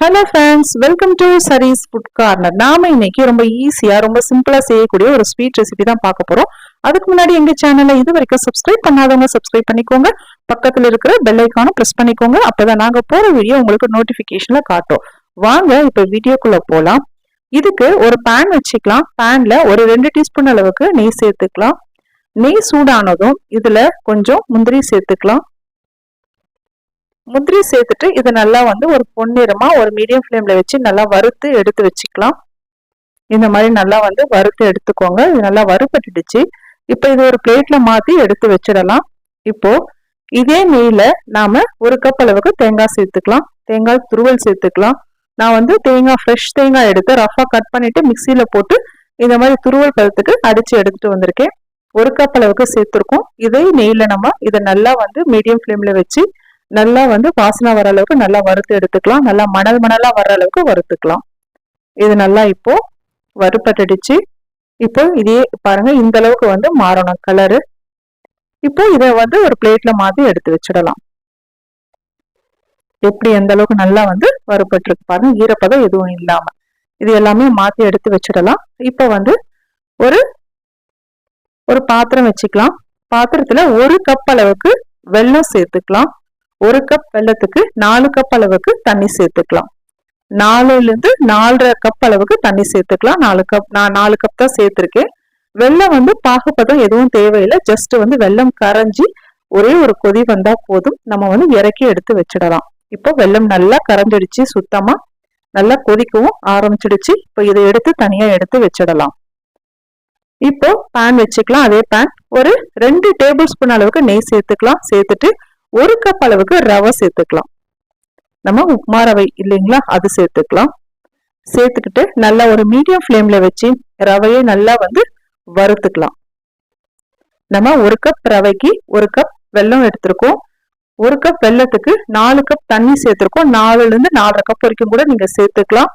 Hello friends welcome to Sari's food corner நாம இன்னைக்கு ரொம்ப ஈஸியா ரொம்ப சிம்பிளா செய்யக்கூடிய ஒரு ஸ்வீட் ரெசிபி தான் பார்க்க போறோம். அதுக்கு முன்னாடி எங்க சேனலை இது வரைக்கும் சப்ஸ்கிரைப் பண்ணாதவங்க சப்ஸ்கிரைப் பண்ணிக்கோங்க. பக்கத்துல இருக்கிற பெல் ஐக்கானும் ப்ரெஸ் பண்ணிக்கோங்க. அப்பதான் நாங்க போற வீடியோ உங்களுக்கு நோட்டிபிகேஷன்ல காட்டும். வாங்க இப்ப வீடியோக்குள்ள போலாம். இதுக்கு ஒரு பேன் வச்சுக்கலாம். பேன்ல ஒரு ரெண்டு டீஸ்பூன் அளவுக்கு நெய் சேர்த்துக்கலாம். நெய் சூடானதும் இதுல கொஞ்சம் முந்திரி சேர்த்துக்கலாம். முந்திரி சேர்த்துட்டு இதை நல்லா வந்து ஒரு பொன்னிறமா ஒரு மீடியம் ஃப்ளேம்ல வச்சு நல்லா வறுத்து எடுத்து வச்சுக்கலாம். இந்த மாதிரி நல்லா வந்து வறுத்து எடுத்துக்கோங்க. இது நல்லா வறுப்பட்டுடுச்சு இப்போ இது ஒரு பிளேட்ல மாத்தி எடுத்து வச்சிடலாம். இப்போ இதே நெய்ல நாம ஒரு கப் அளவுக்கு தேங்காய் சேர்த்துக்கலாம். தேங்காய் துருவல் சேர்த்துக்கலாம். நான் வந்து தேங்காய் ஃப்ரெஷ் தேங்காய் எடுத்து ரஃபா கட் பண்ணிட்டு மிக்சியில போட்டு இந்த மாதிரி துருவல் பதத்துக்கு அடிச்சு எடுத்துட்டு வந்திருக்கேன். ஒரு கப் அளவுக்கு சேர்த்துருக்கோம். இதே நெய்ல நம்ம இதை நல்லா வந்து மீடியம் ஃப்ளேம்ல வச்சு நல்லா வந்து வாசனை வர அளவுக்கு நல்லா வறுத்து எடுத்துக்கலாம். நல்லா மணல் மணலா வர அளவுக்கு வறுத்துக்கலாம். இது நல்லா இப்போ வறுப்பட்டடிச்சு. இப்போ இதே பாருங்க இந்த அளவுக்கு வந்து மாறணும் கலரு இப்போ இதை வந்து ஒரு பிளேட்ல மாத்தி எடுத்து வச்சிடலாம். எப்படி எந்த அளவுக்கு நல்லா வந்து வறுப்பட்டுருக்கு பாருங்க. ஈரப்பதம் எதுவும் இல்லாம. இது எல்லாமே மாத்தி எடுத்து வச்சிடலாம். இப்போ வந்து ஒரு ஒரு பாத்திரம் வச்சுக்கலாம். பாத்திரத்துல ஒரு கப் அளவுக்கு வெள்ளம் சேர்த்துக்கலாம். ஒரு கப் வெள்ளத்துக்கு நாலு கப் அளவுக்கு தண்ணி சேர்த்துக்கலாம். நாலுல இருந்து நாலரை கப் அளவுக்கு தண்ணி சேர்த்துக்கலாம். நாலு கப் நான் நாலு கப் தான் சேர்த்துருக்கேன். வெள்ளம் வந்து பாகுபதம் எதுவும் தேவையில்லை. ஜஸ்ட் வந்து வெள்ளம் கரைஞ்சி ஒரே ஒரு கொதி வந்தா போதும். நம்ம வந்து இறக்கி எடுத்து வச்சிடலாம். இப்போ வெள்ளம் நல்லா கரைஞ்சிடுச்சு சுத்தமா நல்லா கொதிக்கவும் ஆரம்பிச்சிடுச்சு. இப்போ இதை எடுத்து தனியா எடுத்து வச்சிடலாம். இப்போ பேன் வச்சுக்கலாம். அதே பேன் ஒரு ரெண்டு டேபிள் ஸ்பூன் அளவுக்கு நெய் சேர்த்துக்கலாம். சேர்த்துட்டு ஒரு கப் அளவுக்கு ரவை சேர்த்துக்கலாம். நம்ம உப்மா ரவை இல்லைங்களா அது சேர்த்துக்கலாம். சேர்த்துக்கிட்டு நல்லா ஒரு மீடியம் ஃப்ளேம்ல வச்சு ரவையை நல்லா வந்து வறுத்துக்கலாம். நம்ம ஒரு கப் ரவைக்கு ஒரு கப் வெல்லம் எடுத்திருக்கோம். ஒரு கப் வெள்ளத்துக்கு நாலு கப் தண்ணி சேர்த்துருக்கோம். நாலுல இருந்து நாலரை கப் வரைக்கும் கூட நீங்க சேர்த்துக்கலாம்.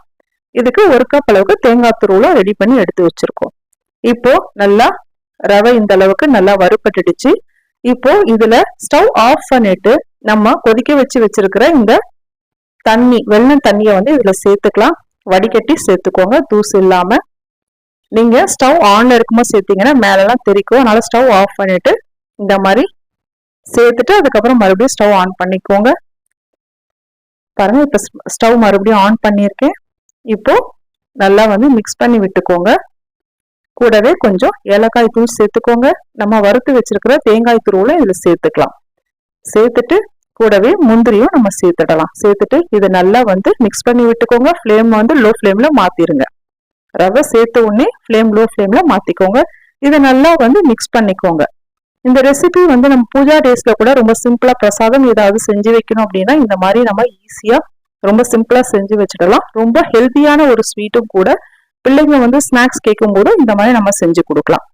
இதுக்கு ஒரு கப் அளவுக்கு தேங்காய் துருவலும் ரெடி பண்ணி எடுத்து வச்சிருக்கோம். இப்போ நல்லா ரவை இந்த அளவுக்கு நல்லா வறுப்பட்டுடுச்சு இப்போ இதுல ஸ்டவ் ஆஃப் பண்ணிட்டு நம்ம கொதிக்க வச்சு வச்சிருக்கிற இந்த தண்ணி வெள்ளம் தண்ணியை வந்து இதுல சேர்த்துக்கலாம். வடிகட்டி சேர்த்துக்கோங்க தூசு இல்லாம. நீங்க ஸ்டவ் ஆன்ல இருக்கும்போது சேர்த்தீங்கன்னா மேலெல்லாம் தெரிக்கும். அதனால ஸ்டவ் ஆஃப் பண்ணிட்டு இந்த மாதிரி சேர்த்துட்டு அதுக்கப்புறம் மறுபடியும் ஸ்டவ் ஆன் பண்ணிக்கோங்க. பாருங்க இப்ப ஸ்டவ் மறுபடியும் ஆன் பண்ணியிருக்கேன். இப்போ நல்லா வந்து மிக்ஸ் பண்ணி விட்டுக்கோங்க. கூடவே கொஞ்சம் ஏலக்காய் தூள் சேர்த்துக்கோங்க. நம்ம வறுத்து வச்சிருக்கிற தேங்காய் தூளும் இதுல சேர்த்துக்கலாம். சேர்த்துட்டு கூடவே முந்திரியும் நம்ம சேர்த்துடலாம். சேர்த்துட்டு இதை நல்லா வந்து மிக்ஸ் பண்ணி விட்டுக்கோங்க. ஃப்ளேம் வந்து லோ ஃப்ளேம்ல மாத்திருங்க. ரவை சேர்த்த உடனே ஃப்ளேம் லோ ஃப்ளேம்ல மாத்திக்கோங்க. இதை நல்லா வந்து மிக்ஸ் பண்ணிக்கோங்க. இந்த ரெசிபி வந்து நம்ம பூஜா டேஸ்ல கூட ரொம்ப சிம்பிளா பிரசாதம் ஏதாவது செஞ்சு வைக்கணும் அப்படின்னா இந்த மாதிரி நம்ம ஈஸியா ரொம்ப சிம்பிளா செஞ்சு வச்சிடலாம். ரொம்ப ஹெல்த்தியான ஒரு ஸ்வீட்டும் கூட பிள்ளைங்க வந்து ஸ்நாக்ஸ் கேட்கும் போது இந்த மாதிரி நம்ம செஞ்சு கொடுக்கலாம்.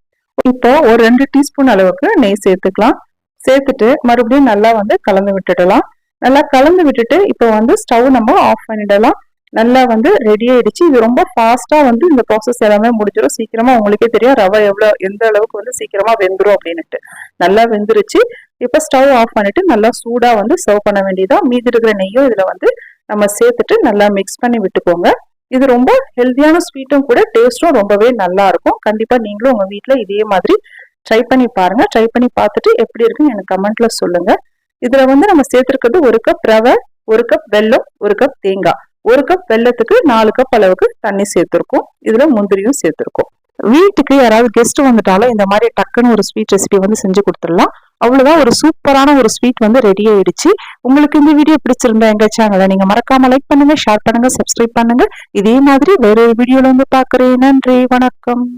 இப்போ ஒரு ரெண்டு டீஸ்பூன் அளவுக்கு நெய் சேர்த்துக்கலாம். சேர்த்துட்டு மறுபடியும் நல்லா வந்து கலந்து விட்டுடலாம். நல்லா கலந்து விட்டுட்டு இப்போ வந்து ஸ்டவ் நம்ம ஆஃப் பண்ணிடலாம். நல்லா வந்து ரெடி ஆயிடுச்சு. இது ரொம்ப ஃபாஸ்டா வந்து இந்த ப்ராசஸ் எல்லாமே முடிஞ்சிடும் சீக்கிரமா உங்களுக்கே தெரியும் ரவை எவ்வளோ எந்த அளவுக்கு வந்து சீக்கிரமா வெந்துடும் அப்படின்னுட்டு. நல்லா வெந்துருச்சு. இப்போ ஸ்டவ் ஆஃப் பண்ணிட்டு நல்லா சூடா வந்து சர்வ் பண்ண வேண்டியதா மீதி இருக்கிற நெய்யும் இதுல வந்து நம்ம சேர்த்துட்டு நல்லா மிக்ஸ் பண்ணி விட்டுக்கோங்க. இது ரொம்ப ஹெல்த்தியான ஸ்வீட்டும் கூட டேஸ்ட்டும் ரொம்பவே நல்லா இருக்கும். கண்டிப்பா நீங்களும் உங்க வீட்டுல இதே மாதிரி ட்ரை பண்ணி பாருங்க. ட்ரை பண்ணி பார்த்துட்டு எப்படி இருக்குன்னு எனக்கு கமெண்ட்ல சொல்லுங்க. இதுல வந்து நம்ம சேர்த்துருக்கிறது ஒரு கப் ரவை ஒரு கப் வெல்லம் ஒரு கப் தேங்காய். ஒரு கப் வெள்ளத்துக்கு நாலு கப் அளவுக்கு தண்ணி சேர்த்துருக்கோம். இதுல முந்திரியும் சேர்த்துருக்கோம். வீட்டுக்கு யாராவது கெஸ்ட் வந்துட்டாலும் இந்த மாதிரி டக்குன்னு ஒரு ஸ்வீட் ரெசிபி வந்து செஞ்சு கொடுத்துடலாம். அவ்வளவுதான் ஒரு சூப்பரான ஒரு ஸ்வீட் வந்து ரெடி ஆயிடுச்சு. உங்களுக்கு இந்த வீடியோ பிடிச்சிருந்தா எங்க சேனலை நீங்க மறக்காம லைக் பண்ணுங்க ஷேர் பண்ணுங்க சப்ஸ்கிரைப் பண்ணுங்க. இதே மாதிரி வேற ஒரு வீடியோல வந்து பாக்குறேன் நன்றி வணக்கம்.